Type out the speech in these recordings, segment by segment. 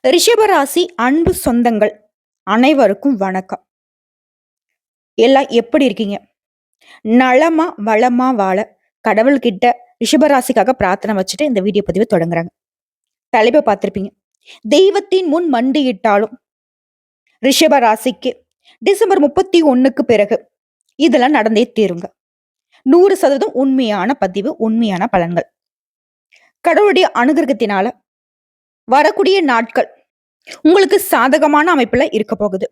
ரிஷபராசி அன்பு சொந்தங்கள் அனைவருக்கும் வணக்கம். எல்லாம் எப்படி இருக்கீங்க? நலமா வளமா வாழ கடவுள்கிட்ட ரிஷபராசிக்காக பிரார்த்தனை வச்சுட்டு இந்த வீடியோ பதிவை தொடங்குறாங்க. தலைப்பை பார்த்துருப்பீங்க. தெய்வத்தின் முன் மண்டியிட்டாலும் ரிஷபராசிக்கு டிசம்பர் முப்பத்தி ஒன்னுக்கு பிறகு இதெல்லாம் நடந்தே தீருங்க. நூறு சதவீதம் உண்மையான பதிவு உண்மையான பலன்கள். கடவுளுடைய அனுகிரகத்தினால வரக்கூடிய நாட்கள் உங்களுக்கு சாதகமான அமைப்புல இருக்க போகுது.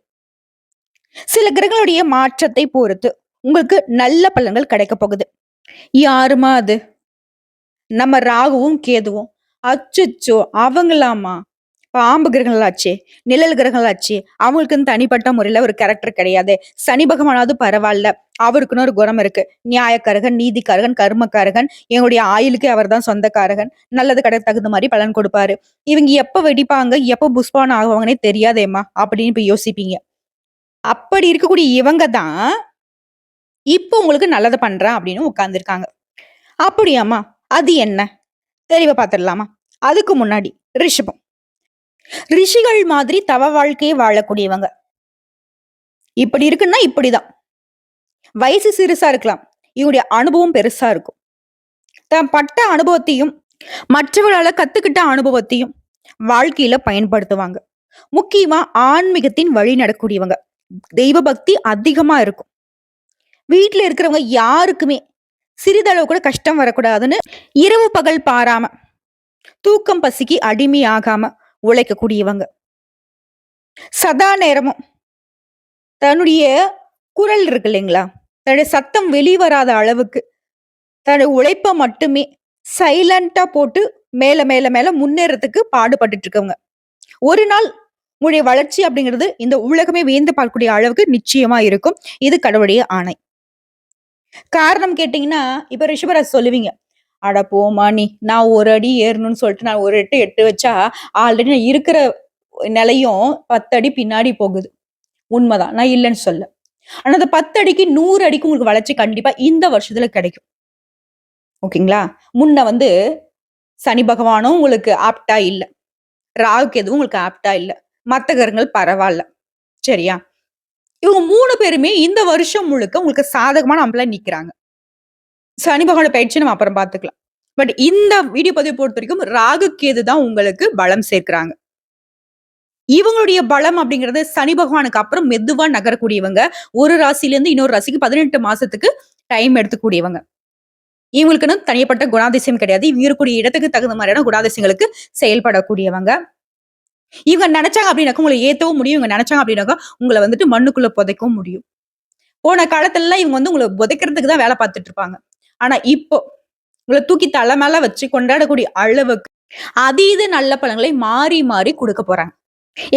சில கிரகங்களுடைய மாற்றத்தை பொறுத்து உங்களுக்கு நல்ல பலன்கள் கிடைக்க போகுது. யாருமா அது? நம்ம ராகுவும் கேதுவும். அச்சுச்சோ அவங்களாமா பாம்பு கிரகங்களாச்சே நிழல் கிரகங்களாச்சே அவங்களுக்குன்னு தனிப்பட்ட முறையில ஒரு கேரக்டர் கிடையாது. சனி பகவானாவது பரவாயில்ல. அவருக்குன்னு ஒரு குணம் இருக்கு. நியாயக்காரகன் நீதிக்காரகன் கர்மக்காரகன் எங்களுடைய ஆயுளுக்கு அவர் தான் சொந்தக்காரகன். நல்லது கடை தகுந்த மாதிரி பலன் கொடுப்பாரு. இவங்க எப்ப வெடிப்பாங்க எப்ப புஷ்பான் ஆகுவாங்கன்னே தெரியாதேம்மா அப்படின்னு இப்ப யோசிப்பீங்க. அப்படி இருக்கக்கூடிய இவங்க தான் இப்போ உங்களுக்கு நல்லது பண்றேன் அப்படின்னு உட்கார்ந்துருக்காங்க. அப்படியாம்மா அது என்ன? தெளிவா பார்த்துடலாமா அதுக்கு முன்னாடி ரிஷபம். ரிஷிகள் மாதிரி தவ வாழ்க்கையை வாழக்கூடியவங்க. இப்படி இருக்குன்னா இப்படிதான். வயசு சிறுசா இருக்கலாம். இவங்களுடைய அனுபவம் பெருசா இருக்கும். தான் பட்ட அனுபவத்தையும் மற்றவர்களால கத்துக்கிட்ட அனுபவத்தையும் வாழ்க்கையில பயன்படுத்துவாங்க. முக்கியமா ஆன்மீகத்தின் வழி நடக்கூடியவங்க தெய்வ பக்தி அதிகமா இருக்கும். வீட்டுல இருக்கிறவங்க யாருக்குமே சிறிதளவு கூட கஷ்டம் வரக்கூடாதுன்னு இரவு பகல் பாராம தூக்கம் பசிக்கு அடிமையாகாம உழைக்கக்கூடியவங்க. சதா நேரமும் தன்னுடைய குரல் இருக்கு இல்லைங்களா? தன்னுடைய சத்தம் வெளிவராத அளவுக்கு தன்னுடைய உழைப்பை மட்டுமே சைலண்டா போட்டு மேல மேல மேல முன்னேறதுக்கு பாடுபட்டுட்டு இருக்கவங்க. ஒரு நாள் உங்களுடைய வளர்ச்சி அப்படிங்கிறது இந்த உலகமே வியந்து பார்க்கக்கூடிய அளவுக்கு நிச்சயமா இருக்கும். இது கடவுளுடைய ஆணை. காரணம் கேட்டீங்கன்னா இப்ப ரிஷபராஜ் சொல்லுவீங்க. அட போமா நீ நான் ஒரு அடி ஏறணும்னு சொல்லிட்டு நான் ஒரு எட்டு எட்டு வச்சா ஆல்ரெடி நான் இருக்கிற நிலையும் பத்து அடி பின்னாடி போகுது. உண்மைதான். நான் இல்லைன்னு சொல்ல ஆனா அந்த பத்து அடிக்கு நூறு அடிக்கு உங்களுக்கு வளர்ச்சி கண்டிப்பா இந்த வருஷத்துல கிடைக்கும். ஓகேங்களா? முன்ன வந்து சனி பகவானும் உங்களுக்கு ஆப்டா இல்லை. ராகுக்கு எதுவும் உங்களுக்கு ஆப்டா இல்லை. மற்ற கிரகங்கள் பரவாயில்ல. சரியா? இவங்க மூணு பேருமே இந்த வருஷம் முழுக்க உங்களுக்கு சாதகமான அமைப்புல நிக்கிறாங்க. சனி பகவான பயிற்சி நம்ம அப்புறம் பார்த்துக்கலாம். பட் இந்த வீடியோ பதிவு பொறுத்த வரைக்கும் ராகு கேது தான் உங்களுக்கு பலம் சேர்க்கிறாங்க. இவங்களுடைய பலம் அப்படிங்கிறது சனி பகவானுக்கு அப்புறம் மெதுவா நகரக்கூடியவங்க. ஒரு ராசிலேருந்து இன்னொரு ராசிக்கு பதினெட்டு மாசத்துக்கு டைம் எடுத்துக்கூடியவங்க. இவங்களுக்குன்னு தனிப்பட்ட குணாதிசயம் கிடையாது. இவங்க இருக்கக்கூடிய இடத்துக்கு தகுந்த மாதிரியான குணாதிசயங்களுக்கு செயல்படக்கூடியவங்க. இவங்க நினைச்சாங்க அப்படின்னாக்கா உங்களை ஏத்தவும் முடியும். இவங்க நினைச்சாங்க அப்படின்னாக்கா உங்களை வந்துட்டு மண்ணுக்குள்ள புதைக்கவும் முடியும். போன காலத்துல எல்லாம் இவங்க வந்து உங்களை புதைக்கிறதுக்கு தான் வேலை பார்த்துட்டு இருப்பாங்க. ஆனா இப்போ உங்களை தூக்கி தலை மேல வச்சு கொண்டாடக்கூடிய அளவுக்கு அதீத நல்ல பழங்களை மாறி மாறி கொடுக்க போறாங்க.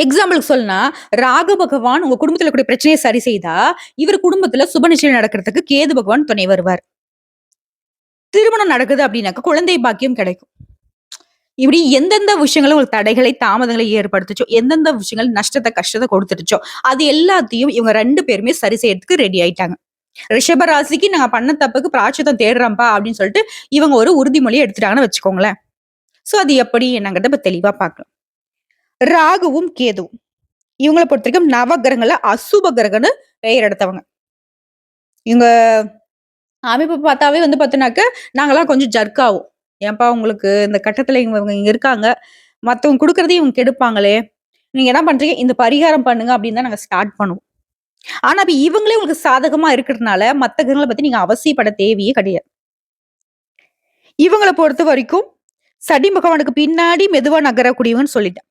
எக்ஸாம்பிளுக்கு சொல்லனா ராக பகவான் உங்க குடும்பத்துல கூடிய பிரச்சனையை சரி செய்தா இவர் குடும்பத்துல சுப நிச்சயம் நடக்கிறதுக்கு கேது பகவான் துணை வருவார். திருமணம் நடக்குது அப்படின்னாக்க குழந்தை பாக்கியம் கிடைக்கும். இப்படி எந்தெந்த விஷயங்களும் உங்களுக்கு தடைகளை தாமதங்களை ஏற்படுத்துச்சோ எந்தெந்த விஷயங்கள் நஷ்டத்தை கஷ்டத்தை கொடுத்துருச்சோ அது எல்லாத்தையும் இவங்க ரெண்டு பேருமே சரி செய்யறதுக்கு ரெடி ஆயிட்டாங்க. ரிஷப ராசிக்கு நாங்க பண்ண தப்புக்கு பிராட்சத்தம் தேடுறோம்ப்பா அப்படின்னு சொல்லிட்டு இவங்க ஒரு உறுதிமொழி எடுத்துட்டாங்கன்னு வச்சுக்கோங்களேன். சோ அது எப்படி என்னங்கிறத இப்ப தெளிவா பார்க்கலாம். ராகுவும் கேதுவும். இவங்களை பொறுத்த வரைக்கும் நவகிரகங்கள அசுப கிரகம்னு பெயர் எடுத்தவங்க. இவங்க அமைப்பு பார்த்தாவே வந்து பார்த்தோன்னாக்க நாங்கெல்லாம் கொஞ்சம் ஜர்க் ஆகும் ஏன்பா உங்களுக்கு இந்த கட்டத்துல இவங்க இவங்க இங்க இருக்காங்க. மத்தவங்க கொடுக்கறதையும் இவங்க கெடுப்பாங்களே. நீங்க என்ன பண்றீங்க? இந்த பரிகாரம் பண்ணுங்க அப்படின்னு தான் நாங்க ஸ்டார்ட் பண்ணுவோம். ஆனா அப்ப இவங்களே உங்களுக்கு சாதகமா இருக்கிறதுனால மத்த கிரகங்களை பத்தி நீங்க அவசியப்பட தேவையே கிடையாது. இவங்களை பொறுத்த வரைக்கும் சடி பகவானுக்கு பின்னாடி மெதுவா நகரக்கூடியவன்னு சொல்லிட்டேன்.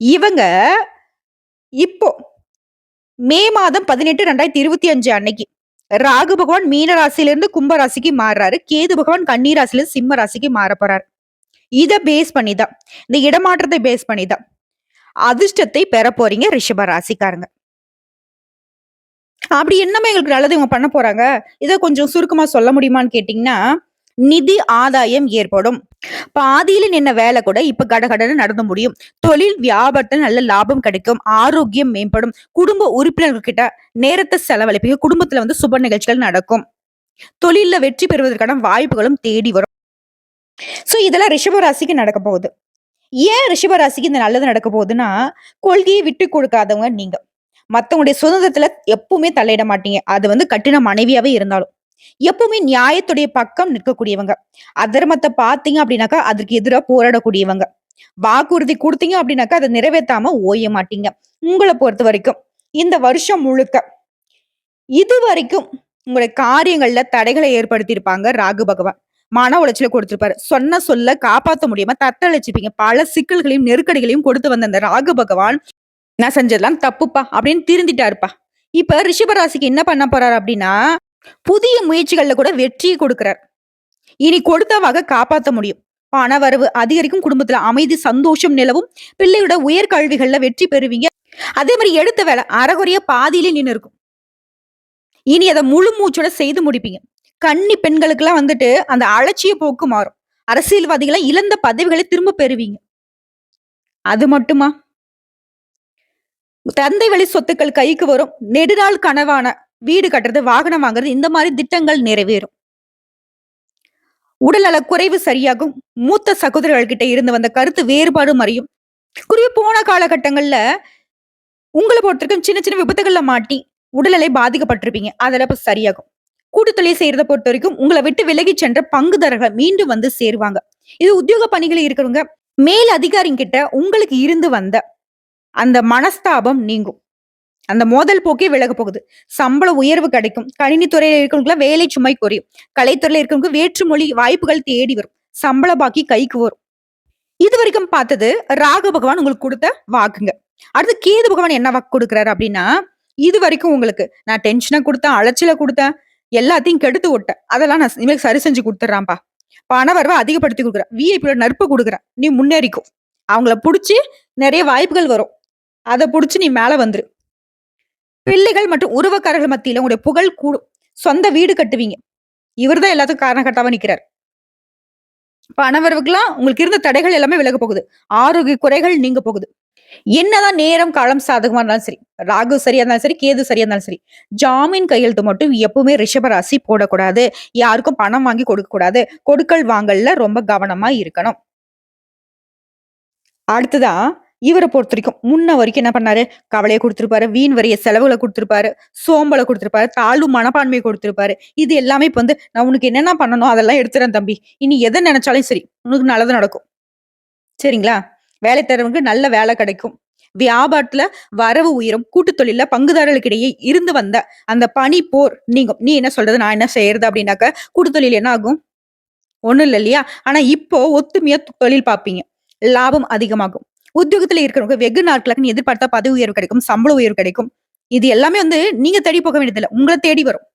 இவங்க இப்போ மே மாதம் பதினெட்டு ரெண்டாயிரத்தி இருபத்தி அஞ்சு அன்னைக்கு ராகு பகவான் மீன ராசியிலிருந்து கும்ப ராசிக்கு மாறுறாரு. கேது பகவான் கன்னி ராசில இருந்து சிம்ம ராசிக்கு மாற போறாரு. இதை பேஸ் பண்ணிதான். இந்த இடமாற்றத்தை பேஸ் பண்ணிதான். அதிர்ஷ்டத்தை பெற போறீங்க ரிஷப ராசிக்காரங்க. அப்படி என்னமே எங்களுக்கு நல்லது இவங்க பண்ண போறாங்க? இதை கொஞ்சம் சுருக்கமா சொல்ல முடியுமான்னு கேட்டீங்கன்னா நிதி ஆதாயம் ஏற்படும். பாதியில நின்ன வேலை கூட இப்ப கடகடன்னு நடந்து முடியும். தொழில் வியாபாரத்தில் நல்ல லாபம் கிடைக்கும். ஆரோக்கியம் மேம்படும். குடும்ப உறுப்பினர்கள் கிட்ட நேரத்தை செலவழிப்பீங்க. குடும்பத்துல வந்து சுப நிகழ்ச்சிகள் நடக்கும். தொழில வெற்றி பெறுவதற்கான வாய்ப்புகளும் தேடி வரும். சோ இதெல்லாம் ரிஷபராசிக்கு நடக்க போகுது. ஏன் ரிஷபராசிக்கு இந்த நல்லது நடக்க போகுதுன்னா கொள்கையை விட்டு கொடுக்காதவங்க நீங்க. மத்தவங்களுடைய சுதந்திரத்துல எப்பவுமே தலையிட மாட்டீங்க. அது வந்து கட்டின மனைவியாவே இருந்தாலும். எப்பவுமே நியாயத்துடைய பக்கம் நிற்கக்கூடியவங்க. அதர்மத்தை பார்த்தீங்க அப்படின்னாக்கா அதற்கு எதிராக போராடக்கூடியவங்க. வாக்குறுதி கொடுத்தீங்க அப்படின்னாக்கா அதை நிறைவேற்றாம ஓய மாட்டீங்க. உங்களை பொறுத்த வரைக்கும். இந்த வருஷம் முழுக்க இது வரைக்கும் உங்களுடைய காரியங்கள்ல தடைகளை ஏற்படுத்தியிருப்பாங்க ராகு பகவான். மன உளைச்சல கொடுத்திருப்பாரு. சொன்ன சொல்ல காப்பாற்ற முடியாம தத்தளிச்சிருப்பீங்க பல சிக்கல்களையும் நெருக்கடிகளையும் கொடுத்து வந்த அந்த ராகு பகவான் நான் செஞ்சதெல்லாம் தப்புப்பா அப்படின்னு திருந்திட்டாருப்பா. இப்ப ரிஷபராசிக்கு என்ன பண்ண போறாரு அப்படின்னா புதிய முயற்சிகள்ல கூட வெற்றியை கொடுக்கிறார். இனி கொடுத்தவாக காப்பாற்ற முடியும். பண வரவு அதிகரிக்கும் குடும்பத்துல அமைதி சந்தோஷம் நிலவும் பிள்ளையோட உயர்கல்விகள்ல வெற்றி பெறுவீங்க. அதே மாதிரி எடுத்த வேலை அறகுறைய பாதியிலே நின்று இருக்கும். இனி அதை முழு மூச்சோட செய்து முடிப்பீங்க. கன்னி பெண்களுக்கெல்லாம் வந்துட்டு அந்த அலட்சிய போக்கு மாறும். அரசியல்வாதிகளை இழந்த பதவிகளை திரும்ப பெறுவீங்க. அது மட்டுமா? தந்தை வழி சொத்துக்கள் கைக்கு வரும். நெடுநாள் கனவான வீடு கட்டுறது வாகனம் வாங்குறது இந்த மாதிரி திட்டங்கள் நிறைவேறும். உடல்நல குறைவு சரியாகும். மூத்த சகோதரர்கள் கிட்ட இருந்து வந்த கருத்து வேறுபாடு மறையும் குறிப்பா போன காலகட்டங்கள்ல உங்களை பொறுத்திருக்கும் சின்ன சின்ன விபத்துகள்ல மாட்டி உடல்நிலை பாதிக்கப்பட்டிருப்பீங்க. அதெல்லாம் இப்ப சரியாகும். கூட்டுத்தொழில் செய்யறத பொறுத்த வரைக்கும் உங்களை விட்டு விலகி சென்ற பங்குதாரர்கள் மீண்டும் வந்து சேருவாங்க. இது உத்தியோக பணிகளில் இருக்கிறவங்க மேல் அதிகாரிங்கிட்ட உங்களுக்கு இருந்து வந்த அந்த மனஸ்தாபம் நீங்கும். அந்த மோதல் போக்கே விலக போகுது. சம்பள உயர்வு கிடைக்கும். கணினித்துறையில இருக்கிறவங்களுக்கு வேலை சுமை குறையும். கலைத்துறையில இருக்கிறவங்க வேற்றுமொழி வாய்ப்புகள் தேடி வரும். சம்பள பாக்கி கைக்கு வரும். இது வரைக்கும் பார்த்தது ராக பகவான் உங்களுக்கு கொடுத்த வாக்குங்க. அடுத்து கேது பகவான் என்ன வாக்கு கொடுக்குறாரு அப்படின்னா இது வரைக்கும் உங்களுக்கு நான் டென்ஷனை கொடுத்தேன் அலைச்சல கொடுத்தேன் எல்லாத்தையும் கெடுத்து விட்டேன். அதெல்லாம் நான் இனிமேல் சரி செஞ்சு கொடுத்துட்றான்ப்பா. பண வரவை அதிகப்படுத்தி கொடுக்குறேன். விஐபியோட நட்பு கொடுக்குறேன். நீ முன்னேறிக்கும் அவங்கள பிடிச்சி நிறைய வாய்ப்புகள் வரும். அதை பிடிச்சி நீ மேலே வந்துரு. பிள்ளைகள் மற்றும் உருவக்காரர்கள் மத்தியில் உங்களுடைய புகழ் கூடும் சொந்த வீடு கட்டுவீங்க. இவர் தான் எல்லாத்துக்கும் காரணம் நிற்கிறார் பணவரவுக்கெல்லாம் உங்களுக்கு இருந்த தடைகள் எல்லாமே விலக போகுது. ஆரோக்கிய குறைகள் நீங்க போகுது. என்னதான் நேரம் காலம் சாதகமா இருந்தாலும் சரி ராகு சரியா இருந்தாலும் சரி கேது சரியா இருந்தாலும் சரி ஜாமீன் கையெழுத்து மட்டும் எப்பவுமே ரிஷபராசி போடக்கூடாது. யாருக்கும் பணம் வாங்கி கொடுக்க கூடாது. கொடுக்கல் வாங்கல்ல ரொம்ப கவனமா இருக்கணும். அடுத்ததா இவரை பொறுத்த வரைக்கும் முன்ன வரைக்கும் என்ன பண்ணாரு? கவலையை கொடுத்துருப்பாரு. வீண் வரிய செலவுகளை கொடுத்துருப்பாரு. சோம்பலை கொடுத்துருப்பாரு. தாழ்வு மனப்பான்மையை கொடுத்துருப்பாரு. இது எல்லாமே இப்போ வந்து நான் உனக்கு என்னென்ன பண்ணணும் அதெல்லாம் எடுத்துறேன் தம்பி. இனி எதை நினைச்சாலும் சரி உனக்கு நல்லது நடக்கும். சரிங்களா? வேலை தரவங்க நல்ல வேலை கிடைக்கும். வியாபாரத்துல வரவு உயரும். கூட்டு தொழில பங்குதாரர்களுக்கிடையே இருந்து வந்த அந்த பனி போர் நீங்க நீ என்ன சொல்றது? நான் என்ன செய்யறது அப்படின்னாக்க கூட்டு தொழில் என்ன ஆகும்? ஒண்ணும் இல்லை இல்லையா? ஆனா இப்போ ஒத்துமையா தொழில் பார்ப்பீங்க. லாபம் அதிகமாகும். உத்தியோகத்துல இருக்கிறவங்க வெகு நாட்களுக்கு எதிர்பார்த்தா பதவி உயர்வு கிடைக்கும் சம்பள உயர்வு கிடைக்கும். இது எல்லாமே வந்து நீங்க தேடி போக வேண்டியதில்லை. உங்களை தேடி வரும்.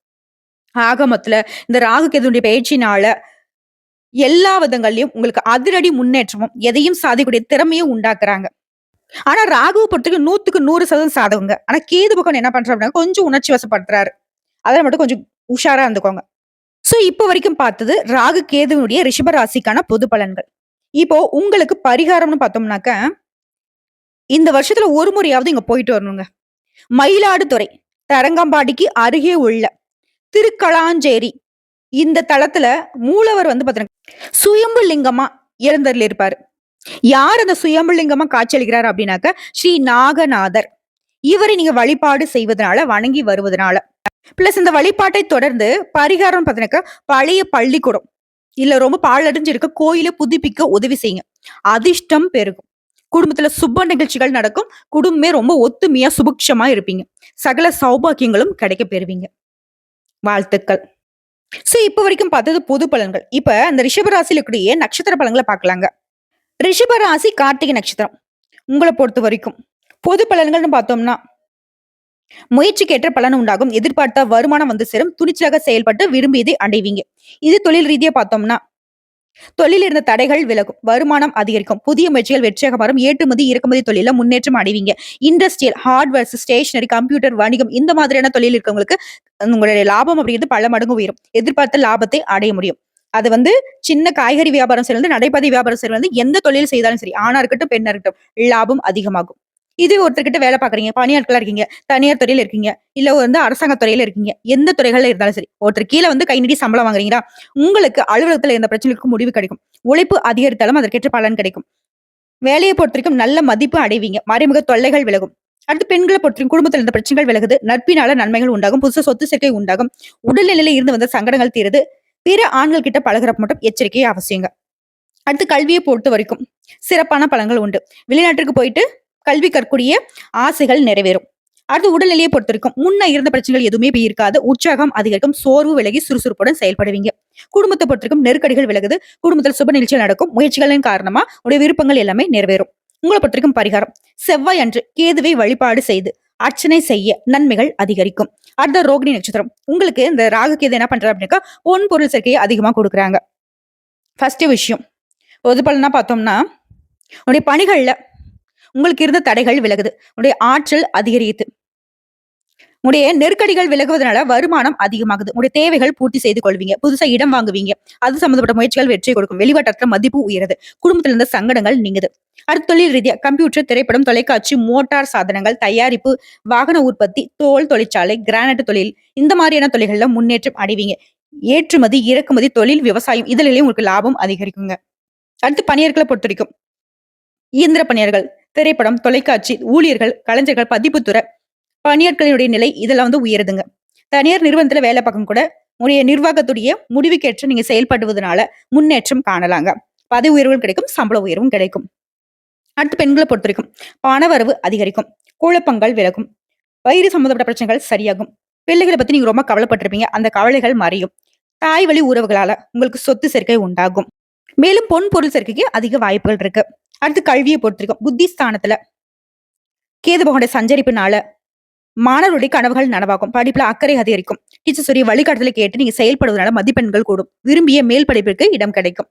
ஆகமத்துல இந்த ராகு கேதுடைய பயிற்சினால எல்லா விதங்கள்லயும் உங்களுக்கு அதிரடி முன்னேற்றமும் எதையும் சாதிக்கூடிய திறமையும் உண்டாக்குறாங்க. ஆனா ராகுவை பொறுத்தவரைக்கும் நூத்துக்கு நூறு சதவீதம் சாதகங்க. ஆனா கேது பக்கம் என்ன பண்ற அப்படின்னா கொஞ்சம் உணர்ச்சி வசப்படுறாரு அதில் மட்டும் கொஞ்சம் உஷாரா இருந்துக்கோங்க. சோ இப்போ வரைக்கும் பார்த்தது ராகு கேதுவினுடைய ரிஷப ராசிக்கான பொது பலன்கள். இப்போ உங்களுக்கு பரிகாரம்னு பார்த்தோம்னாக்க இந்த வருஷத்துல ஒரு முறையாவது இங்க போயிட்டு வரணுங்க. மயிலாடுதுறை தரங்கம்பாடிக்கு அருகே உள்ள திருக்களாஞ்சேரி இந்த தளத்துல மூலவர் வந்து பாத்தீங்கன்னா சுயம்பு லிங்கமா இறந்தரில் இருப்பாரு. யார் அந்த சுயம்பு லிங்கமா காட்சியளிக்கிறார் அப்படின்னாக்க ஸ்ரீ நாகநாதர். இவரை நீங்க வழிபாடு செய்வதனால வணங்கி வருவதனால. பிளஸ் இந்த வழிபாட்டை தொடர்ந்து பரிகாரம் பார்த்தீங்கன்னாக்கா பழைய பள்ளிக்கூடம். இல்ல ரொம்ப பாழடைஞ்சிருக்க கோயிலை புதுப்பிக்க உதவி செய்யுங்க. அதிர்ஷ்டம் பெருகும். குடும்பத்துல சுப நிகழ்ச்சிகள் நடக்கும். குடும்பமே ரொம்ப ஒத்துமையா சுபிக்ஷமா இருப்பீங்க. சகல சௌபாக்கியங்களும் கிடைக்க பெறுவீங்க. வாழ்த்துக்கள். சோ இப்ப வரைக்கும் பார்த்தது பொது பலன்கள். இப்ப அந்த ரிஷபராசியில இருக்கக்கூடிய நட்சத்திர பலன்களை பார்க்கலாங்க. ரிஷபராசி கார்த்திகை நட்சத்திரம். உங்களை பொறுத்த வரைக்கும் பொது பலன்கள்னு பார்த்தோம்னா முயற்சிக்கேற்ற பலன் உண்டாகும். எதிர்பார்த்த வருமானம் வந்து சேரும். துணிச்சலாக செயல்பட்டு விரும்பியதை அடைவீங்க. இது தொழில் ரீதியா பார்த்தோம்னா தொழில் இருந்த தடைகள் விலகும். வருமானம் அதிகரிக்கும். புதிய முயற்சிகள் வெற்றியாக மாறும். ஏற்றுமதி இறக்குமதி தொழில முன்னேற்றம் அடைவீங்க. இண்டஸ்ட்ரியல் ஹார்ட்வேர்ஸ் ஸ்டேஷனரி கம்ப்யூட்டர் வணிகம் இந்த மாதிரியான தொழில் இருக்கவங்களுக்கு உங்களுடைய லாபம் அப்படிங்கிறது பல மடங்கு உயரும். எதிர்பார்த்த லாபத்தை அடைய முடியும். அது வந்து சின்ன காய்கறி வியாபாரம் செய்யறது நடைபாதை வியாபாரம் சரி வந்து எந்த தொழில் செய்தாலும் சரி ஆணா இருக்கட்டும் பெண்ணா இருக்கட்டும் லாபம் அதிகமாகும். இது ஒருத்தர்கிட்ட வேலை பாக்குறீங்க பணியாட்களா இருக்கீங்க தனியார் துறையில இருக்கீங்க இல்ல வந்து அரசாங்க துறையில இருக்கீங்க எந்த துறைகள்ல இருந்தாலும் சரி ஒருத்தர் கீழே வந்து கை நீட்டி சம்பளம் வாங்குறீங்களா உங்களுக்கு அலுவலகத்துல இருந்த பிரச்சனைக்கு முடிவு கிடைக்கும். உழைப்பு அதிகரித்தாலும் அதற்கேற்ற பலன் கிடைக்கும். வேலையை பொறுத்தவரைக்கும் நல்ல மதிப்பு அடைவீங்க மறைமுக தொல்லைகள் விலகும். அடுத்து பெண்களை பொறுத்தவரைக்கும் குடும்பத்தில் இருந்த பிரச்சனைகள் விலகுது நட்பினால நன்மைகள் உண்டாகும் புதுசு சொத்து சேர்க்கை உண்டாகும் உடல்நிலையில இருந்து வந்த சங்கடங்கள் தீருது பிற ஆண்கள் கிட்ட பழகிறப்ப மட்டும் எச்சரிக்கை அவசியங்க. அடுத்து கல்வியை பொறுத்த வரைக்கும் சிறப்பான பலன்கள் உண்டு. வெளிநாட்டுக்கு போயிட்டு கல்வி கற்கக்கூடிய ஆசைகள் நிறைவேறும். அடுத்து உடல்நிலையை பொறுத்திருக்கும். முன்ன இருந்த பிரச்சனைகள் எதுவுமே இப்ப இருக்காது உற்சாகம் அதிகரிக்கும். சோர்வு விலகி சுறுசுறுப்புடன் செயல்படுவீங்க. குடும்பத்தை பொறுத்திருக்கும் நெருக்கடிகள் விலகுது. குடும்பத்தில் சுப நிகழ்ச்சிகள் நடக்கும். முயற்சிகளின் காரணமா உடைய விருப்பங்கள் எல்லாமே நிறைவேறும். உங்களை பொறுத்திருக்கும் பரிகாரம். செவ்வாய் அன்று கேதுவை வழிபாடு செய்து அர்ச்சனை செய்ய நன்மைகள் அதிகரிக்கும். அடுத்த ரோகிணி நட்சத்திரம். உங்களுக்கு இந்த ராகு கேது என்ன பண்றாரு அப்படின்னாக்கா பொன் பொருள் சேர்க்கையை அதிகமா கொடுக்குறாங்க. ஃபர்ஸ்ட் விஷயம். பொது பலனா பார்த்தோம்னா உடைய பணிகள்ல உங்களுக்கு இருந்த தடைகள் விலகுது. உடைய ஆற்றல் அதிகரித்து. உடைய நெருக்கடிகள் விலகுவதனால வருமானம் அதிகமாகுது. உடைய தேவைகள் பூர்த்தி செய்து கொள்வீங்க. புதுசா இடம் வாங்குவீங்க. அது சம்பந்தப்பட்ட முயற்சிகள் வெற்றி கொடுக்கும். வெளிவட்டத்துல மதிப்பு உயருது. குடும்பத்தில் இருந்த சங்கடங்கள் நீங்குது. அடுத்த தொழில் ரீதியா கம்ப்யூட்டர் திரைப்படம் தொலைக்காட்சி மோட்டார் சாதனங்கள் தயாரிப்பு வாகன உற்பத்தி தோல் தொழிற்சாலை கிரானைட் தொழில் இந்த மாதிரியான தொழில்கள்ல முன்னேற்றம் அடைவீங்க. ஏற்றுமதி இறக்குமதி தொழில் விவசாயம் இதுலயும் உங்களுக்கு லாபம் அதிகரிக்குங்க. அடுத்து பணியர்களை பொறுத்த வரைக்கும். இயந்திர பணியர்கள் திரைப்படம் தொலைக்காட்சி ஊழியர்கள் கலைஞர்கள் பதிப்புத்துறை பணியாட்களினுடைய நிலை இதெல்லாம் வந்து உயருதுங்க. தனியார் நிறுவனத்துல வேலை பக்கம் கூட உடைய நிர்வாகத்துடைய முடிவுக்கேற்று நீங்க செயல்படுவதனால முன்னேற்றம் காணலாங்க. பதவி உயர்வுகள் கிடைக்கும் சம்பள உயர்வும் கிடைக்கும். அடுத்து பெண்களை பொறுத்த வரைக்கும் பணவரவு அதிகரிக்கும் குழப்பங்கள் விலகும் வயிறு சம்பந்தப்பட்ட பிரச்சனைகள் சரியாகும் பிள்ளைகளை பத்தி நீங்க ரொம்ப கவலைப்பட்டிருப்பீங்க அந்த கவலைகள் மறையும். தாய் வழி உறவுகளால உங்களுக்கு சொத்து சேர்க்கை உண்டாகும். மேலும் பொன் பொருள் சேர்க்கைக்கு அதிக வாய்ப்புகள் இருக்கு. அடுத்து கல்வியை பொறுத்திருக்கும். புத்தி ஸ்தானத்துல கேது பகவானுடைய சஞ்சரிப்பினால மாணவருடைய கனவுகள் நனவாகும். படிப்புல அக்கறை அதிகரிக்கும். டீச்சர் சொல்லி வழிகாட்டுதலை கேட்டு நீங்க செயல்படுவதனால மதிப்பெண்கள் கூடும். விரும்பிய மேல் படிப்பிற்கு இடம் கிடைக்கும்.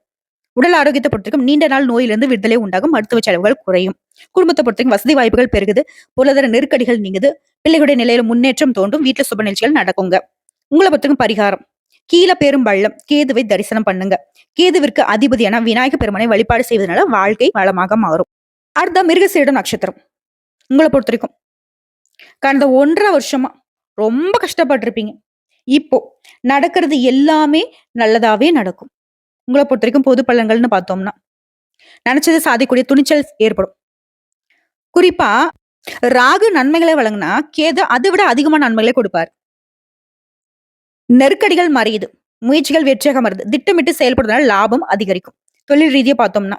உடல் ஆரோக்கியத்தை பொறுத்திருக்கும். நீண்ட நாள் நோயிலிருந்து விடுதலை உண்டாகும். மருத்துவ செலவுகள் குறையும். குடும்பத்தை பொறுத்திருக்கும். வசதி வாய்ப்புகள் பெருகுது. பொருளாதார நெருக்கடிகள் நீங்குது. பிள்ளைகளுடைய நிலையில முன்னேற்றம் தோன்றும். வீட்டுல சுப நிகழ்ச்சிகள் நடக்குங்க. உங்களை பொறுத்திருக்கும் பரிகாரம். கீழே பெரும் பள்ளம் கேதுவை தரிசனம் பண்ணுங்க. கேதுவிற்கு அதிபதியான விநாயக பெருமனை வழிபாடு செய்வதனால வாழ்க்கை வளமாக மாறும். அடுத்த மிருகசீடம் நட்சத்திரம். உங்களை பொறுத்த வரைக்கும். கடந்த ஒன்றரை வருஷமா ரொம்ப கஷ்டப்பட்டிருப்பீங்க. இப்போ நடக்கிறது எல்லாமே நல்லதாவே நடக்கும். உங்களை பொறுத்த வரைக்கும் பொது பலன்கள்னு பார்த்தோம்னா நினைச்சதை சாதிக்கூடிய துணிச்சல் ஏற்படும். குறிப்பா ராகு நன்மைகளை வழங்கினா கேது அதை விட அதிகமான நன்மைகளை கொடுப்பார். நெருக்கடிகள் மறையுது. முயற்சிகள் வெற்றியாக மருது திட்டமிட்டு செயல்படுறதுனால லாபம் அதிகரிக்கும். தொழில் ரீதியா பார்த்தோம்னா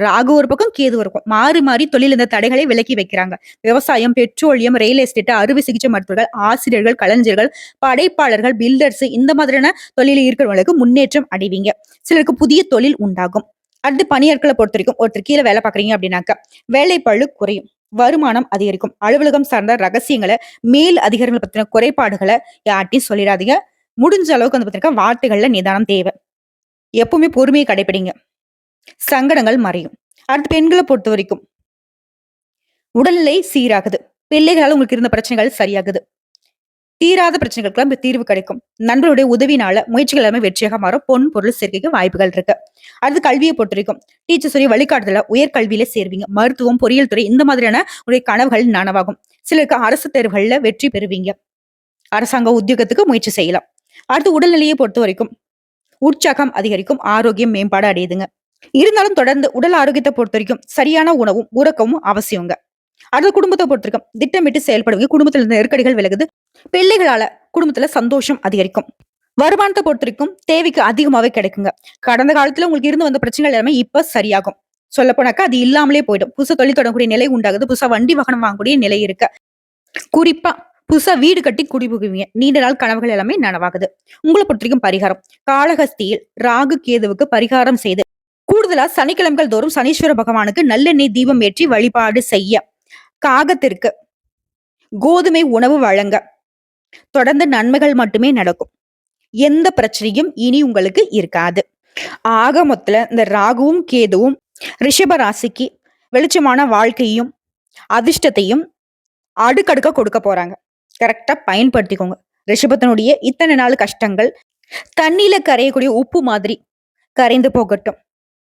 ராகு ஒரு பக்கம் கேது ஒரு பக்கம். மாறி மாறி தொழில் இந்த தடைகளை விலக்கி வைக்கிறாங்க. விவசாயம் பெட்ரோலியம் ரயில் எஸ்டேட் அறுவை சிகிச்சை மருத்துவர்கள் ஆசிரியர்கள் கலைஞர்கள் படைப்பாளர்கள் பில்டர்ஸ் இந்த மாதிரியான தொழிலில் இருக்கிறவங்களுக்கு முன்னேற்றம் அடைவீங்க. சிலருக்கு புதிய தொழில் உண்டாகும். அடுத்து பணியாட்களை பொறுத்த வரைக்கும் ஒருத்தர் கீழே வேலை பாக்குறீங்க அப்படின்னாக்கா வேலைப்பழு குறையும். வருமானம் அதிகரிக்கும். அலுவலகம் சார்ந்த ரகசியங்களை மேல் அதிகாரிகள் பத்தின குறைபாடுகளை யார்ட்டையும் சொல்லிடாதீங்க. முடிஞ்ச அளவுக்கு வந்து பார்த்தீங்கன்னா வார்த்தைகள்ல நிதானம் தேவை. எப்பவுமே பொறுமையை கடைபிடிங்க சங்கடங்கள் மறையும். அடுத்து பெண்களை பொறுத்த வரைக்கும். உடல்நிலை சீராகுது. பிள்ளைகளால் உங்களுக்கு இருந்த பிரச்சனைகள் சரியாகுது. தீராத பிரச்சனைகளுக்கு தீர்வு கிடைக்கும். நண்பருடைய உதவினால முயற்சிகள் எல்லாமே வெற்றியாக மாறும். பொன் பொருள் சேர்க்கைக்கு வாய்ப்புகள் இருக்கு. அடுத்து கல்வியை பொறுத்த வரைக்கும். டீச்சர் வழிகாட்டுதல உயர்கல்வியில சேர்வீங்க. மருத்துவம் பொறியியல் துறை இந்த மாதிரியான உடைய கனவுகள் நனவாகும். சிலருக்கு அரசு தேர்வுகள்ல வெற்றி பெறுவீங்க. அரசாங்க உத்தியோகத்துக்கு முயற்சி செய்யலாம். அடுத்து உடல்நிலையை பொறுத்த வரைக்கும் உற்சாகம் அதிகரிக்கும் ஆரோக்கியம் மேம்பாடு அடையுதுங்க. இருந்தாலும் தொடர்ந்து உடல் ஆரோக்கியத்தை பொறுத்த வரைக்கும் சரியான உணவும் உறக்கமும் அவசியங்க. அடுத்த குடும்பத்தை பொறுத்திருக்கும் திட்டமிட்டு செயல்படுவீங்க குடும்பத்துல இருந்த நெருக்கடிகள் விலகுது பிள்ளைகளால குடும்பத்துல சந்தோஷம் அதிகரிக்கும். வருமானத்தை பொறுத்த வரைக்கும் தேவைக்கு அதிகமாவே கிடைக்குங்க. கடந்த காலத்துல உங்களுக்கு இருந்து வந்த பிரச்சனைகள் எல்லாமே இப்ப சரியாகும். சொல்ல போனாக்கா அது இல்லாமலே போயிடும். புதுசா தொழில் தொடங்கக்கூடிய நிலை உண்டாகுது. புதுசா வண்டி வாகனம் வாங்கக்கூடிய நிலை இருக்கு. குறிப்பா புதுசா வீடு கட்டி குடிபுகுவீங்க. நீண்ட நாள் கனவுகள் எல்லாமே நனவாகுது. உங்களை பொறுத்த வரைக்கும் பரிகாரம். காளகஸ்தியில் ராகு கேதுவுக்கு பரிகாரம் செய்து கூடுதலா சனிக்கிழமைகள் தோறும் சனீஸ்வர பகவானுக்கு நல்லெண்ணெய் தீபம் ஏற்றி வழிபாடு செய்ய. காகத்திற்கு கோதுமை உணவு வழங்க. தொடர்ந்து நன்மைகள் மட்டுமே நடக்கும். எந்த பிரச்சனையும் இனி உங்களுக்கு இருக்காது. ஆக மொத்தல இந்த ராகுவும் கேதுவும் ரிஷப ராசிக்கு வெளிச்சமான வாழ்க்கையும் அதிர்ஷ்டத்தையும் அடுக்கடுக்க கொடுக்க போறாங்க. கரெக்டாக பயன்படுத்திக்கோங்க. ரிஷபத்தினுடைய இத்தனை நாள் கஷ்டங்கள் தண்ணியில் கரையக்கூடிய உப்பு மாதிரி கரைந்து போகட்டும்.